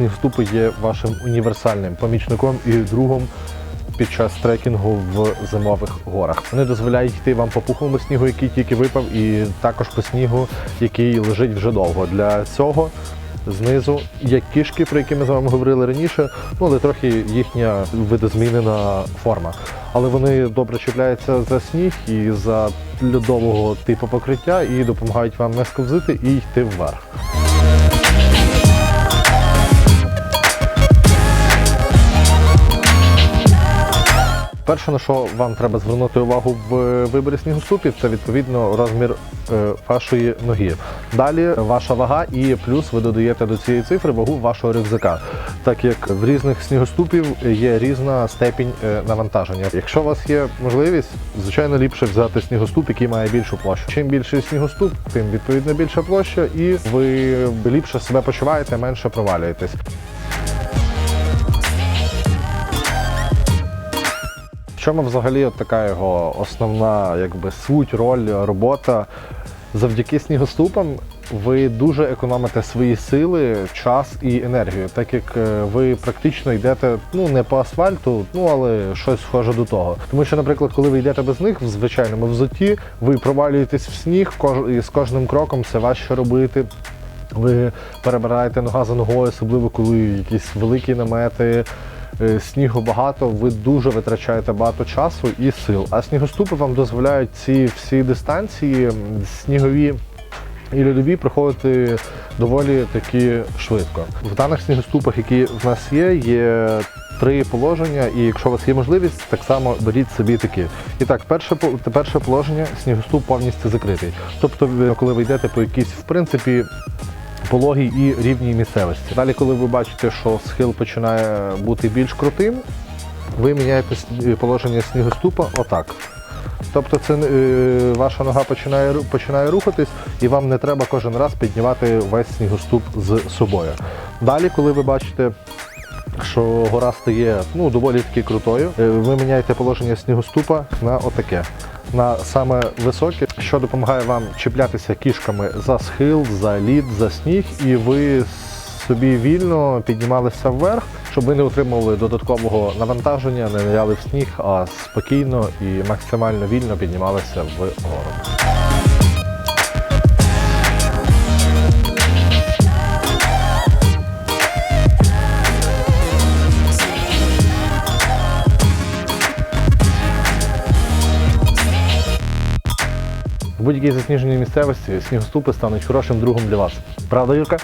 снігоступи є вашим універсальним помічником і другом під час трекінгу в зимових горах. Вони дозволяють йти вам по пухлому снігу, який тільки випав, і також по снігу, який лежить вже довго. Для цього знизу є кішки, про які ми з вами говорили раніше, ну але трохи їхня видозмінена форма. Але вони добре чіпляються за сніг і за льодового типу покриття і допомагають вам не сковзити і йти вверх. Перше, на що вам треба звернути увагу в виборі снігоступів, це відповідно розмір е, вашої ноги. Далі ваша вага, і плюс ви додаєте до цієї цифри вагу вашого рюкзака, так як в різних снігоступів є різна степінь е, навантаження. Якщо у вас є можливість, звичайно, ліпше взяти снігоступ, який має більшу площу. Чим більший снігоступ, тим відповідно більша площа, і ви ліпше себе почуваєте, менше провалюєтесь. В чому взагалі от така його основна якби, суть, роль, робота? Завдяки снігоступам ви дуже економите свої сили, час і енергію, так як е, ви практично йдете ну не по асфальту, ну але щось схоже до того. Тому що, наприклад, коли ви йдете без них в звичайному взутті, ви провалюєтесь в сніг, і з кожним кроком це важче робити. Ви перебираєте нога за ногою, особливо коли якісь великі намети, снігу багато, ви дуже витрачаєте багато часу і сил. А снігоступи вам дозволяють ці всі дистанції снігові. І льодові проходити доволі таки швидко. В даних снігоступах, які в нас є, є три положення, і якщо у вас є можливість, так само беріть собі такі. І так, перше, перше положення снігоступ повністю закритий. Тобто, коли ви йдете по якійсь, в принципі, пологій і рівній місцевості. Далі, коли ви бачите, що схил починає бути більш крутим, ви міняєте положення снігоступа отак. Тобто це е, ваша нога починає, починає рухатись, і вам не треба кожен раз піднімати весь снігоступ з собою. Далі, коли ви бачите, що гора стає ну, доволі таки крутою, е, ви міняєте положення снігоступа на отаке. На саме високе, що допомагає вам чіплятися кішками за схил, за лід, за сніг, і ви собі вільно піднімалися вверх, щоб ви не отримували додаткового навантаження, не ниряли в сніг, а спокійно і максимально вільно піднімалися вгору. В будь-якій засніженій місцевості снігоступи стануть хорошим другом для вас. Правда, Юрка?